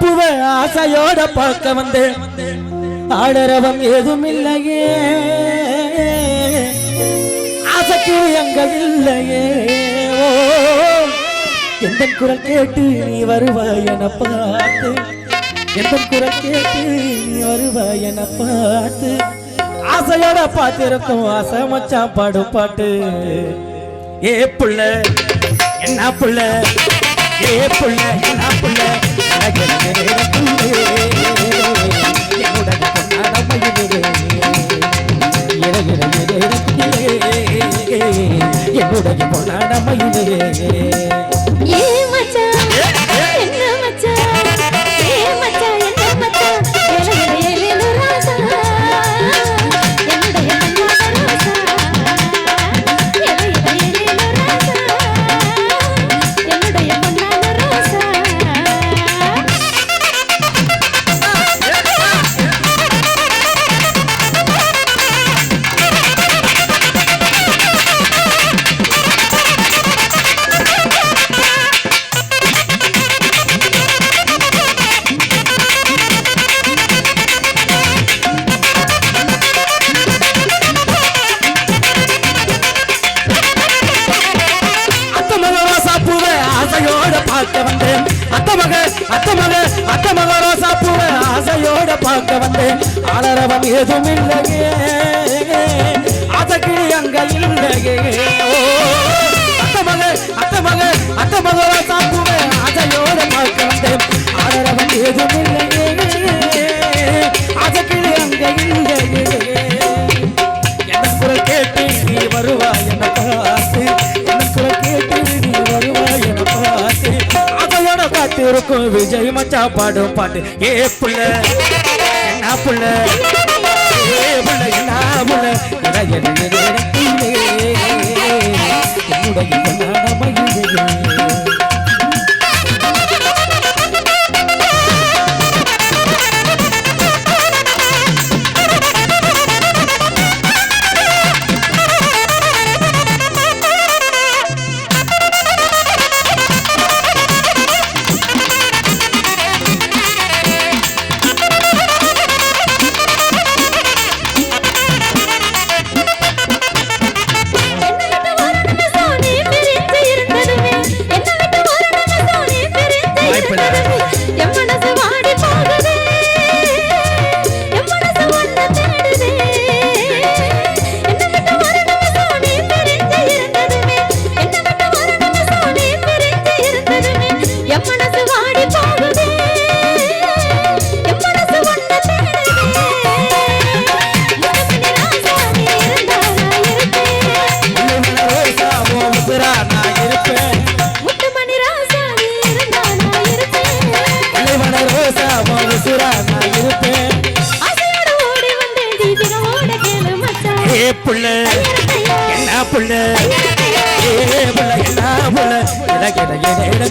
பூவ ஆசையோட பார்க்க வந்து ஆடரவம் ஏதும் இல்லையே ஆசைக்கு எங்கள் இல்லையே. எந்த குரல் கேட்டு நீ வருவாய் என பார்த்து. எந்த குரல் கேட்டு நீ வருவாய் என பார்த்து. ஆசையோட பார்த்திருக்கும் ஆசை மச்சா பாடு பாட்டு. ஏ புள்ள என்ன புள்ள? ஏ புள்ள என்ன புள்ள? என்னுடைய பொன்னாடமையிலே ஏ மச்சான். அக்க மகளோ சாப்புவ ஆசையோட பார்க்க வந்தேன். ஆளரவம் எதுவும் இல்லையே. அதற்கு அங்க இல்லையே. ஊருக்கும் விஜய் மச்சா பாடும் பாட்டு. ஏ புள்ள என்ன புள்ள? ஏ புள்ள என்ன புள்ள ஏ புள்ள என்ன புள்ள இட இட இட